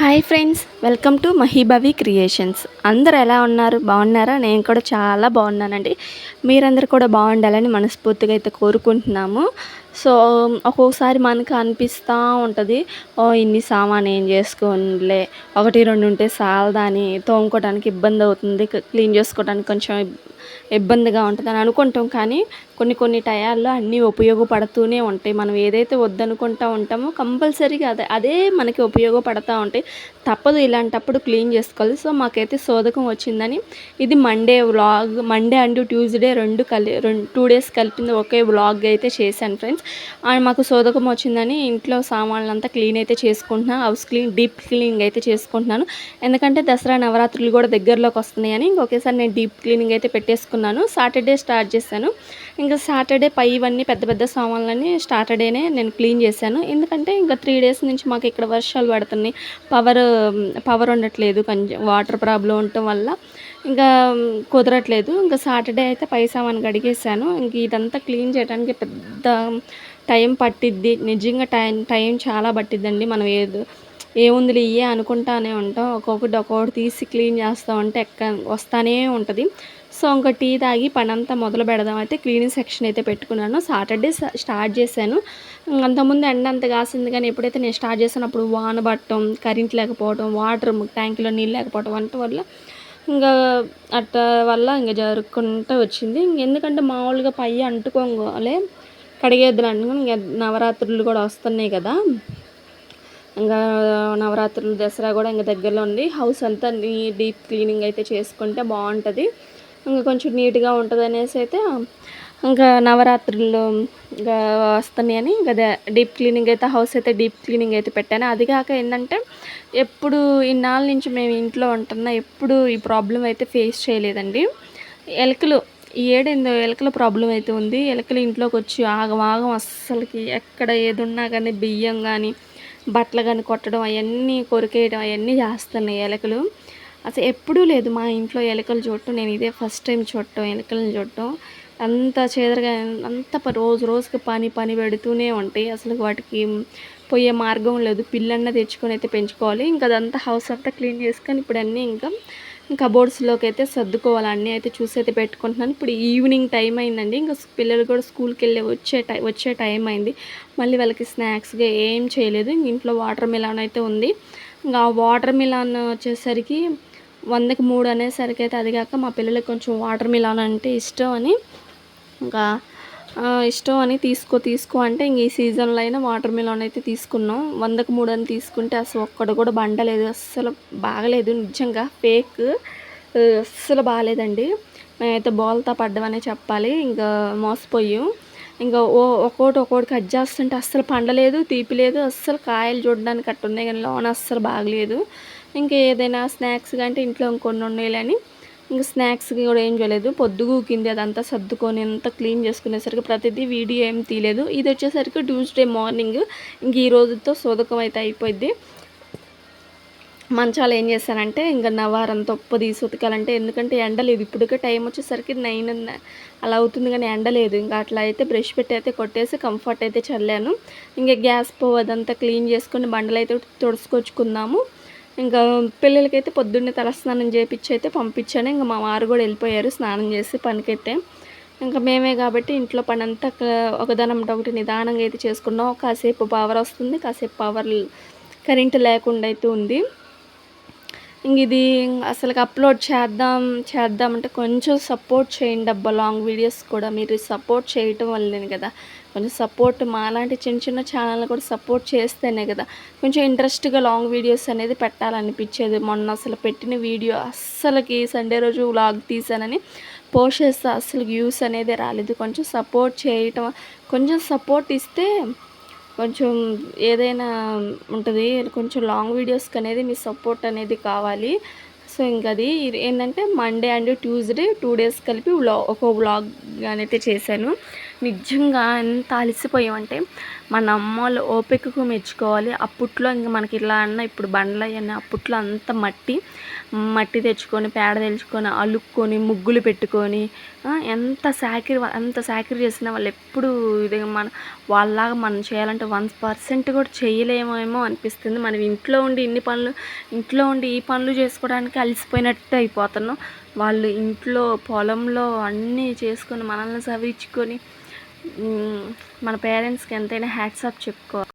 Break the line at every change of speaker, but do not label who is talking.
Hi friends welcome to Mahibhavi creations. అందరు ఎలా ఉన్నారు? బాగున్నారా? నేను కూడా చాలా బాగున్నానండి. మీరందరూ కూడా బాగుండాలని మనస్ఫూర్తిగా అయితే కోరుకుంటున్నాము. సో ఒక్కొక్కసారి మనకు అనిపిస్తూ ఉంటుంది ఓ ఇన్ని సామాన్ ఏం చేసుకోనిలే? ఒకటి రెండు ఉంటే సాలదాని తోముకోవడానికి ఇబ్బంది అవుతుంది క్లీన్ చేసుకోవడానికి కొంచెం ఇబ్బందిగా ఉంటుంది అని అనుకుంటాం. కానీ కొన్ని కొన్ని టయాల్లో అన్నీ ఉపయోగపడుతూనే ఉంటాయి. మనం ఏదైతే వద్దనుకుంటా ఉంటామో కంపల్సరీగా అదే అదే మనకి ఉపయోగపడతా ఉంటాయి. తప్పదు ఇలాంటప్పుడు క్లీన్ చేసుకోవాలి. సో మాకైతే శోధకం వచ్చిందని ఇది Monday vlog Monday and Tuesday రెండు కలి రెండు టూ డేస్ కలిపింది ఒకే వ్లాగ్ అయితే చేశాను ఫ్రెండ్స్. అండ్ మాకు శోధకం వచ్చిందని ఇంట్లో సామాన్లంతా క్లీన్ అయితే చేసుకుంటున్నాను హౌస్ క్లీన్ డీప్ క్లీనింగ్ అయితే చేసుకుంటున్నాను. ఎందుకంటే దసరా నవరాత్రులు కూడా దగ్గరలోకి వస్తున్నాయని ఇంకొకేసారి నేను డీప్ క్లీనింగ్ అయితే పెట్టేసుకున్నాను. సాటర్డే స్టార్ట్ చేశాను. ఇంకా సాటర్డే పై ఇవన్నీ పెద్ద పెద్ద సామాన్లన్నీ సాటర్డేనే నేను క్లీన్ చేశాను. ఎందుకంటే ఇంకా త్రీ డేస్ నుంచి మాకు ఇక్కడ వర్షాలు పడుతున్నాయి. పవర్ పవర్ ఉండట్లేదు. కొంచెం వాటర్ ప్రాబ్లం ఉండటం వల్ల ఇంకా కుదరట్లేదు. ఇంకా సాటర్డే అయితే పై సామాన్ కడిగేసాను ఇంక ఇదంతా క్లీన్ చేయడానికి పెద్ద టైం పట్టిద్ది. నిజంగా టైం టైం చాలా పట్టిద్దండి. మనం ఏదో ఏముందిలే ఇయ్యే అనుకుంటానే ఉంటాం. ఒక్కొక్కటి ఒక్కొక్కటి తీసి క్లీన్ చేస్తూ ఉంటే ఎక్క వస్తానే ఉంటుంది. సో ఇంకా టీ తాగి పనంతా మొదలు పెడదాం. అయితే క్లీనింగ్ సెక్షన్ అయితే పెట్టుకున్నాను. సాటర్డే స్టార్ట్ చేశాను. అంతకుముందు ఎండ అంత కాసింది కానీ ఎప్పుడైతే నేను స్టార్ట్ చేశాను అప్పుడు వాన పట్టడం కరెంట్ లేకపోవడం వాటర్ ట్యాంకులో నీళ్ళు లేకపోవడం వంట వల్ల ఇంకా అట్ట వల్ల ఇంకా జరుపుకుంటూ వచ్చింది. ఎందుకంటే మామూలుగా పై అంటుకోలే కడిగేద్దులు అంటుకొని ఇంకా నవరాత్రులు కూడా వస్తున్నాయి కదా. ఇంకా నవరాత్రులు దసరా కూడా ఇంకా దగ్గరలో ఉంది. హౌస్ అంతా డీప్ క్లీనింగ్ అయితే చేసుకుంటే బాగుంటుంది. ఇంకా కొంచెం నీట్గా ఉంటుంది అనేసి అయితే ఇంకా నవరాత్రుల్లో ఇంకా వస్తున్నాయని ఇంకా డీప్ క్లీనింగ్ అయితే హౌస్ అయితే డీప్ క్లీనింగ్ అయితే పెట్టాను. అది కాక ఏంటంటే ఎప్పుడు ఇన్నాళ్ళ నుంచి మేము ఇంట్లో ఉంటున్నా ఎప్పుడు ఈ ప్రాబ్లం అయితే ఫేస్ చేయలేదండి. ఎలకలు ఈ ఏడేందో ఎలకల ప్రాబ్లం అయితే ఉంది. ఎలకలు ఇంట్లోకి వచ్చి ఆగం ఆగం అస్సలకి ఎక్కడ ఏది ఉన్నా కానీ బియ్యం కానీ బట్టలు కానీ కొట్టడం అవన్నీ కొరికేయడం అవన్నీ చేస్తున్నాయి ఎలకలు. అసలు ఎప్పుడూ లేదు మా ఇంట్లో ఎలకలు చూడటం. నేను ఇదే ఫస్ట్ టైం చూడటం ఎలకలను చూడటం. అంత చేదరగా అంత రోజు రోజుకి పని పని పెడుతూనే ఉంటాయి. అసలు వాటికి పోయే మార్గం లేదు. పిల్లన్న తెచ్చుకొని అయితే పెంచుకోవాలి. ఇంకా అదంతా హౌస్ అంతా క్లీన్ చేసుకొని ఇప్పుడు అన్నీ ఇంకా కబోర్డ్స్లోకి అయితే సర్దుకోవాలి. అన్నీ అయితే చూసి అయితే పెట్టుకుంటున్నాను. ఇప్పుడు ఈవినింగ్ టైం అయిందండి. ఇంకా పిల్లలు కూడా స్కూల్కి వెళ్ళి వచ్చే టై వచ్చే టైం అయింది. మళ్ళీ వాళ్ళకి స్నాక్స్గా ఏం చేయలేదు. ఇంట్లో వాటర్ మిలాన్ అయితే ఉంది. ఇంకా వాటర్ మిలాన్ వచ్చేసరికి వందకి మూడు అనేసరికి అయితే అది కాక మా పిల్లలకి కొంచెం వాటర్ మిలాన్ అంటే ఇష్టం అని. ఇంకా ఇష్టం అని తీసుకో తీసుకో అంటే ఇంక ఈ సీజన్లో అయినా వాటర్ మిలాన్ అయితే తీసుకున్నాం. వందకు మూడు అని తీసుకుంటే అసలు ఒక్కడు కూడా బండలేదు. అస్సలు బాగలేదు నిజంగా. ఫేక్ అస్సలు బాగాలేదండి. మేమైతే బోల్తా పడ్డమనే చెప్పాలి. ఇంకా మోసపోయాం. ఇంకా ఓ ఒక్కోటి ఒక్కోటి కట్ చేస్తుంటే అస్సలు పండలేదు తీపి లేదు అస్సలు కాయలు చూడడానికి అట్టున్నాయి కానీ లోన అస్సలు బాగలేదు. ఇంకా ఏదైనా స్నాక్స్ కంటే ఇంట్లో ఇంకొన్ని ఉన్నాయని ఇంకా స్నాక్స్కి కూడా ఏం చేయలేదు. పొద్దుగూకింది అదంతా సర్దుకొని అంతా క్లీన్ చేసుకునేసరికి ప్రతిదీ వీడియో ఏం తీయలేదు. ఇది వచ్చేసరికి ట్యూస్డే మార్నింగ్. ఇంక ఈ రోజుతో సోదకం అయితే అయిపోయింది మంచాలు ఏం చేశానంటే ఇంకా నవారం తొప్ప తీసి ఉతకాలంటే ఎందుకంటే ఎండలేదు. ఇప్పటికే టైం వచ్చేసరికి నైన్ అలా అవుతుంది కానీ ఎండ లేదు ఇంకా అట్లా అయితే బ్రష్ పెట్టి అయితే కొట్టేసి కంఫర్ట్ అయితే చల్లాను. ఇంకా గ్యాస్ పోవ్ క్లీన్ చేసుకొని బండలు అయితే తుడుచుకొచ్చుకుందాము. ఇంకా పిల్లలకైతే పొద్దున్నే తలస్నానం చేపించి అయితే పంపించాను. ఇంకా మా వారు కూడా వెళ్ళిపోయారు స్నానం చేసి పనికైతే. ఇంకా మేమే కాబట్టి ఇంట్లో పని అంతా ఒకదానం ఒకటి నిదానంగా అయితే చేసుకున్నాం. కాసేపు పవర్ వస్తుంది కాసేపు పవర్ కరెంటు లేకుండా అయితే ఉంది. ఇంక ఇది అసలు అప్లోడ్ చేద్దాం చేద్దామంటే కొంచెం సపోర్ట్ చేయండి అబ్బా. లాంగ్ వీడియోస్ కూడా మీరు సపోర్ట్ చేయటం వల్లనే కదా. కొంచెం సపోర్ట్ మాలాంటి చిన్న చిన్న ఛానల్ కూడా సపోర్ట్ చేస్తేనే కదా. కొంచెం ఇంట్రెస్ట్గా లాంగ్ వీడియోస్ అనేది పెట్టాలనిపించేది. మొన్న అసలు పెట్టిన వీడియో అస్సలకి సండే రోజు వ్లాగ్ తీసానని పోస్ట్ చేస్తే అసలు వ్యూస్ అనేది రాలేదు. కొంచెం సపోర్ట్ చేయటం కొంచెం సపోర్ట్ ఇస్తే కొంచెం ఏదైనా ఉంటుంది కొంచెం లాంగ్ వీడియోస్కి అనేది మీ సపోర్ట్ అనేది కావాలి. సో ఇంకది అది ఏంటంటే Monday and Tuesday two days కలిపి వ్లా ఒక వ్లాగ్ అయితే చేశాను. నిజంగా ఎంత అలసిపోయామంటే మన అమ్మోళ్ళు ఓపికకు మెచ్చుకోవాలి. అప్పట్లో ఇంక మనకి ఇలా అన్న ఇప్పుడు బండ్లు అవన్నీ అప్పట్లో అంత మట్టి మట్టి తెచ్చుకొని పేడ తెచ్చుకొని అలుక్కొని ముగ్గులు పెట్టుకొని ఎంత సాకిరి ఎంత సాకిరి చేసినా వాళ్ళు ఎప్పుడు ఇది మన వాళ్ళలాగా మనం చేయాలంటే వన్ పర్సెంట్ కూడా చేయలేమేమో అనిపిస్తుంది. మనం ఇంట్లో ఉండి ఇన్ని పనులు ఇంట్లో ఉండి ఈ పనులు చేసుకోవడానికి అలసిపోయినట్టు అయిపోతున్నాం. వాళ్ళు ఇంట్లో పొలంలో అన్నీ చేసుకొని మనల్ని సవించుకొని మన పేరెంట్స్కి ఎంతైనా హ్యాట్స్ ఆఫ్ చెప్పుకోవాలి